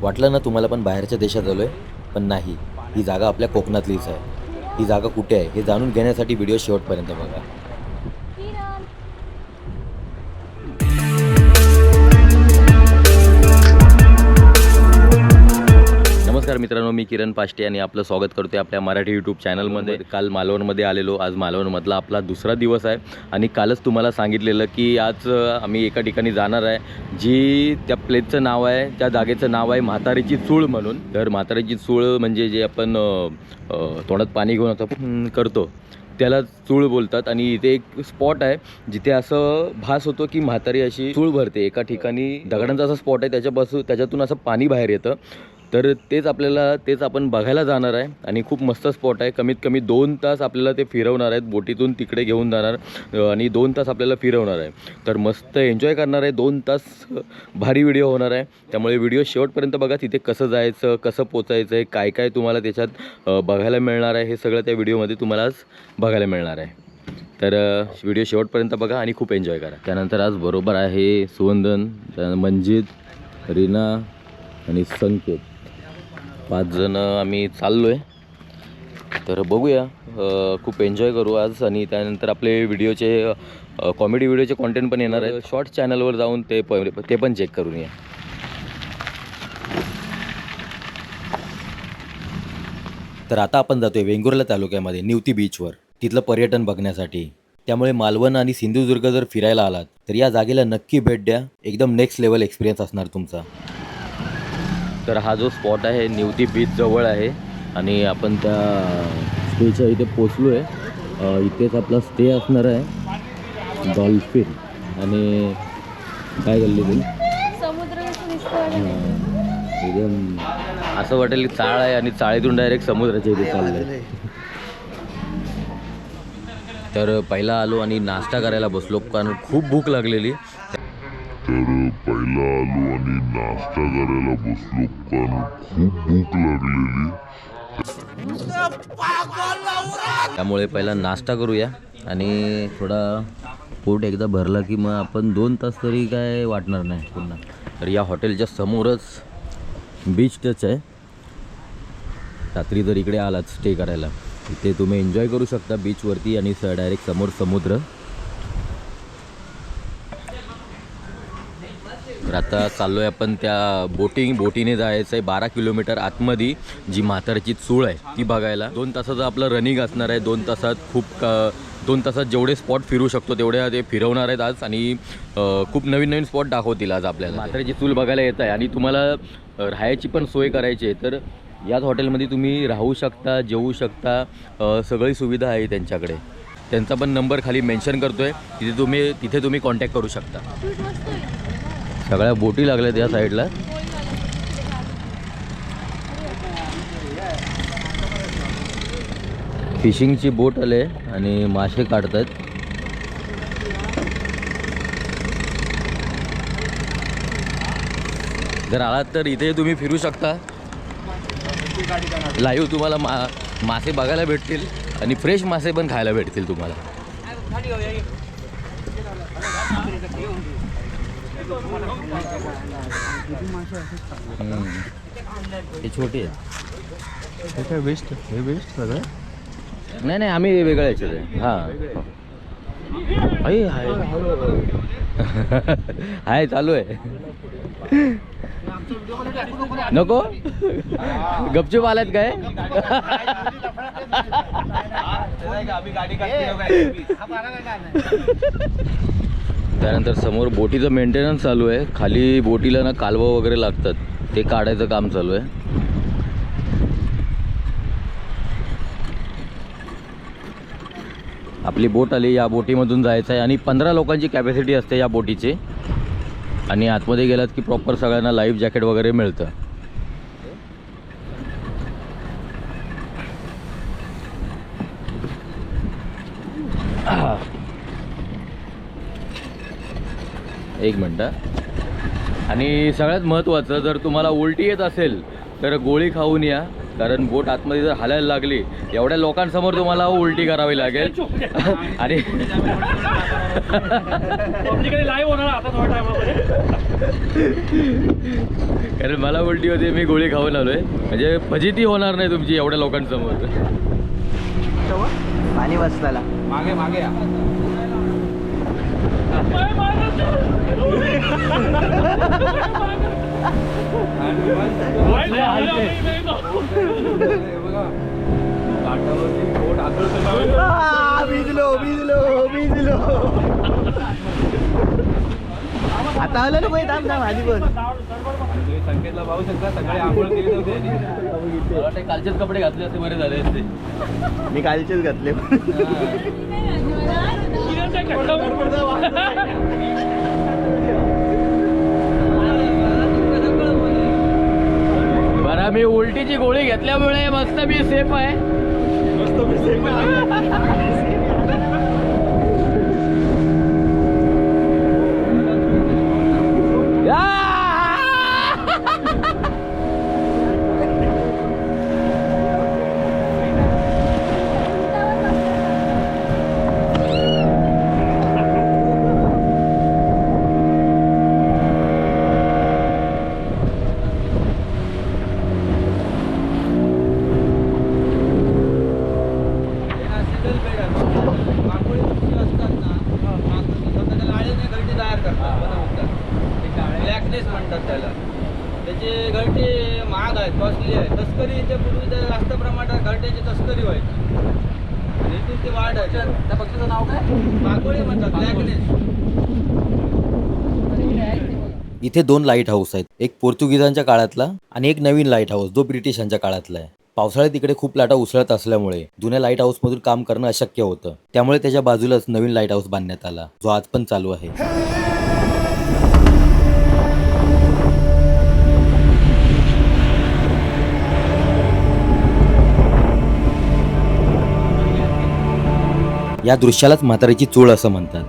वाटलं ना तुम्हाला पण बाहेरच्या देशात आलो आहे पण नाही. ही जागा आपल्या कोकणातलीच आहे. ही जागा कुठे आहे? हे जाणून घेण्यासाठी व्हिडिओ शेवटपर्यंत बघा. नमस्कार मित्रांनो मी किरण पाष्टे आणि आपलं स्वागत करतोय आपल्या मराठी यूट्यूब चॅनलमध्ये काल मालवणमध्ये आलेलो. आज मालवणमधला आपला दुसरा दिवस आहे आणि कालच तुम्हाला सांगितलेलं की आज आम्ही एका ठिकाणी जाणार आहे जी त्या प्लेसचं नाव आहे त्या जागेचं नाव आहे म्हातारीची चूळ म्हणून. तर म्हातारीची चूळ म्हणजे जे आपण तोंडात पाणी घेऊन आता करतो त्याला चूळ बोलतात. आणि इथे एक स्पॉट आहे जिथे असं भास होतो की म्हातारी अशी चूळ भरते. एका ठिकाणी दगडांचा असा स्पॉट आहे त्याच्यापासून त्याच्यातून असं पाणी बाहेर येतं. तर तेच आपल्याला तेच आपण बघायला जाणार आहे. आणि खूप मस्त स्पॉट आहे. कमीत कमी दोन तास आपल्याला ते फिरवणार आहेत. बोटीतून तिकडे घेऊन जाणार आणि दोन तास आपल्याला फिरवणार आहे. तर मस्त एन्जॉय करणार आहे. दोन तास भारी व्हिडिओ होणार आहे. त्यामुळे व्हिडिओ शेवटपर्यंत बघा तिथे कसं जायचं कसं पोचायचं आहे काय काय तुम्हाला त्याच्यात बघायला मिळणार आहे. हे सगळं त्या व्हिडिओमध्ये तुम्हाला आज बघायला मिळणार आहे. तर व्हिडिओ शेवटपर्यंत बघा आणि खूप एन्जॉय करा. त्यानंतर आज बरोबर आहे सुवंदन त्यानंतर मंजित रीना आणि संकेत. पाच जण आम्ही चाललो आहे तर बघूया खूप एन्जॉय करू आज आणि त्यानंतर आपले व्हिडिओचे कॉमेडी व्हिडिओचे कॉन्टेंट पण येणार आहे शॉर्ट चॅनलवर जाऊन ते प ते पण चेक करून या. तर आता आपण जातोय वेंगुर्ला तालुक्यामध्ये निवती बीचवर तिथलं पर्यटन बघण्यासाठी. त्यामुळे मालवण आणि सिंधुदुर्ग जर फिरायला आलात तर या जागेला नक्की भेट द्या. एकदम नेक्स्ट लेवल एक्सपिरियन्स असणार तुमचा. तर हा जो स्पॉट आहे निवती बीच जवळ आहे. आणि आपण त्या स्टेच्या इथे पोचलो आहे इथेच आपला स्टे असणार आहे. डॉल्फिन आणि काय गल्ली तुम्ही एकदम असं वाटेल की चाळ आहे आणि चाळीतून डायरेक्ट समुद्राच्या इथे चाललंय. तर पहिला आलो आणि नाश्ता करायला बसलो कारण खूप भूक लागलेली तर पहिला आलो आणि नाश्ता करायला बसलो कारण खूप भूक लागलेली. त्यामुळे पहिला नाश्ता करूया आणि थोडा पोट एकदा भरला की मग आपण दोन तास तरी काय वाटणार नाही पुन्हा. तर या हॉटेलच्या समोरच बीच टच आहे. रात्री जर इकडे आलात स्टे करायला. इथे तुम्ही एन्जॉय करू शकता बीचवरती आणि स डायरेक्ट समोर समुद्र. तर आता चाललो आहे आपण त्या बोटिंग बोटीने जायचं आहे बारा किलोमीटर आतमध्ये जी म्हातारची चूळ आहे ती बघायला. दोन तासाचं आपलं रनिंग असणार आहे दोन तासात खूप दोन तासात जेवढे स्पॉट फिरू शकतो तेवढे ते फिरवणार आहेत आज. आणि खूप नवीन नवीन स्पॉट दाखवतील आज आपल्याला. म्हातारची चूल बघायला येत आहे. आणि तुम्हाला राहायची पण सोय करायची आहे. तर याच हॉटेलमध्ये तुम्ही राहू शकता जेवू शकता सगळी सुविधा आहे त्यांच्याकडे. त्यांचा पण नंबर खाली मेन्शन आहे तिथे तुम्ही तिथे तुम्ही कॉन्टॅक्ट करू शकता. सगळ्या बोटी लागल्यात या साईडला. फिशिंगची बोट आले आणि मासे काढतात जर आलात तर इथे तुम्ही फिरू शकता. लाईव्ह तुम्हाला मा मासे बघायला भेटतील आणि फ्रेश मासे पण खायला भेटतील तुम्हाला. हे छोटे आहेत हे काय बेस्ट हे बेस्ट सगळं नाही नाही आम्ही वेगळ्या याच्यात आहे हां. आहे हाय. हाय चालू आहे. नको? गपचूप आलात काय? त्यानंतर समोर बोटीचं मेंटेनन्स चालू आहे. खाली बोटीला ना कालवं वगैरे लागतात. ते काढायचं काम चालू आहे. आपली बोट आली. या बोटीमधून जायचं आहे. आणि पंधरा लोकांची कॅपॅसिटी असते या बोटीची. आणि आतमध्ये गेलात की प्रॉपर सगळ्यांना लाईफ जॅकेट वगैरे मिळतं. एक मिनटं. आणि सगळ्यात महत्त्वाचं जर तुम्हाला उलटी येत असेल तर गोळी खाऊन या. कारण बोट आतमध्ये जर हालायला लागली एवढ्या लोकांसमोर तुम्हाला उलटी करावी लागेल. आणि लाईव्ह होणार आता थोड्या टायमामध्ये. कारण मला उलटी होती मी गोळी खाऊन आलोय. म्हणजे फजिती होणार नाही तुमची एवढ्या लोकांसमोर. पाणी वाचताला मागे मागे या. भिजलो भिजलो भिजलो आता आलं ना थांब ना माझी पण. संकेतला पाहू शकता सगळे आंघोळ केली होते कालचेच कपडे घातले असते बरे झाले असते. मी कालचेच घातले. बरं मी उलटीची गोळी घेतल्यामुळे मस्त मी सेफ आहे. ब्लॅकनेस म्हणतात त्याला त्याचे घरटे महाग आहेत कॉस्टली आहेत तस्करी इथे पूर्वी जास्त प्रमाणात घरट्याची तस्करी व्हायची. आणि इथून ते वाढ आहे त्या पक्षाचं नाव काय? मागोळी म्हणतात ब्लॅकनेस इथे दोन लाइट हाऊस आहेत. एक पोर्तुगीजांच्या काळातला आणि एक नवीन लाइट हाऊस जो ब्रिटिशांच्या काळातला आहे. पावसाळ्यात इकडे खूप लाटा उसळत असल्यामुळे जुन्या लाइट हाऊसमधून काम करणं अशक्य होतं. त्यामुळे त्याच्या बाजूलाच नवीन लाइट हाऊस बांधण्यात आला जो आज पण चालू आहे. या दृश्यालाच म्हातारीची चूळ असं म्हणतात.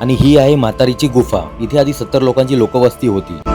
आणि ही आहे म्हातारीची गुफा. इथे आधी सत्तर लोकांची लोकवस्ती होती.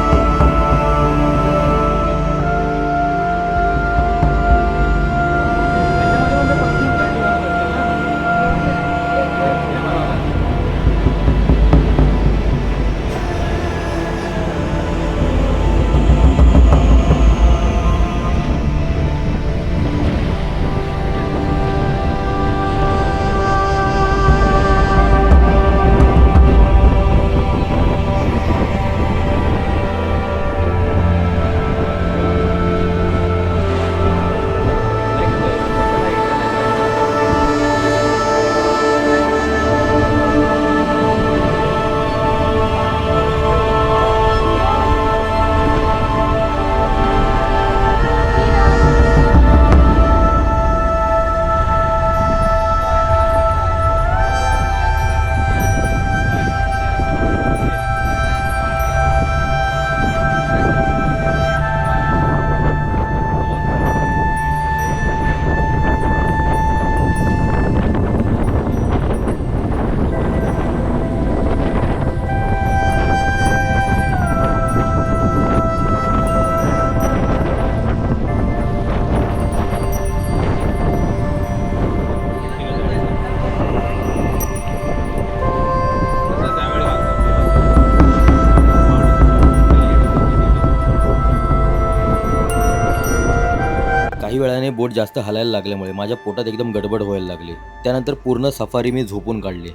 बोट जास्त हलायला लागल्यामुळे माझ्या पोटात एकदम गडबड व्हायला लागली. त्यानंतर पूर्ण सफारी मी झोपून काढली.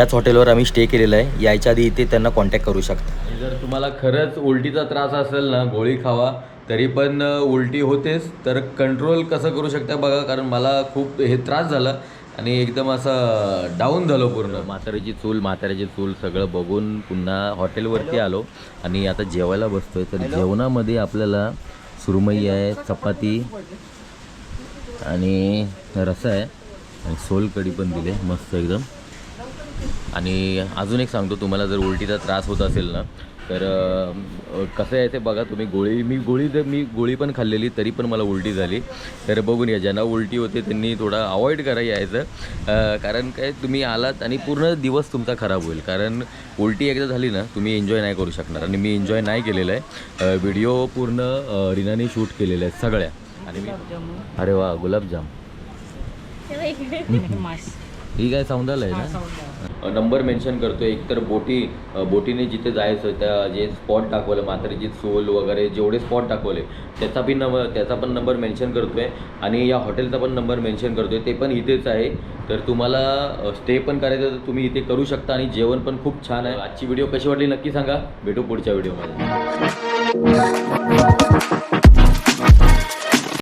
याच हॉटेलवर आम्ही स्टे केलेला आहे. यायच्या आधी इथे त्यांना कॉन्टॅक्ट करू शकता. जर तुम्हाला खरंच उलटीचा त्रास असेल ना गोळी खावा तरी पण उलटी होतेच. तर कंट्रोल कसं करू शकता बघा कारण मला खूप हे त्रास झाला आणि एकदम असं डाऊन झालो पूर्ण. म्हाताऱ्याची चूल म्हाताऱ्याची चूल सगळं बघून पुन्हा हॉटेलवरती आलो आणि आता जेवायला बसतोय. तर जेवणामध्ये आपल्याला सुरमई आहे चपाती आणि रसा आहे आणि सोलकढी पण दिले मस्त एकदम. आणि अजून एक सांगतो तुम्हाला जर उलटीचा त्रास होत असेल ना तर कसं आहे ते बघा तुम्ही गोळी मी गोळी जर मी गोळी पण खाल्लेली तरी पण मला उलटी झाली. तर बघून या ज्यांना उलटी होते त्यांनी थोडा अवॉइड करा यायचं. कारण काय तुम्ही आलात आणि पूर्ण दिवस तुमचा खराब होईल. कारण उलटी एकदा झाली ना तुम्ही एन्जॉय नाही करू शकणार. आणि मी एन्जॉय नाही केलेलं आहे. व्हिडिओ पूर्ण रीनाने शूट केलेले आहेत सगळ्या. आणि मी अरे वा गुलाबजाम. ही काय सौंदाल आहे ना? नंबर मेन्शन करतो एक तर बोटी बोटीने जिथे जायचं त्या जे स्पॉट दाखवलं म्हातारीची सोल वगैरे जेवढे स्पॉट दाखवले त्याचा पण नंबर त्याचा पण नंबर मेन्शन करतोय. आणि या हॉटेलचा पण नंबर मेन्शन करतोय. ते पण इथेच आहे. तर तुम्हाला स्टे पण करायचं तर तुम्ही इथे करू शकता. आणि जेवण पण खूप छान आहे. आजची व्हिडिओ कशी वाटली नक्की सांगा. भेटू पुढच्या व्हिडिओमध्ये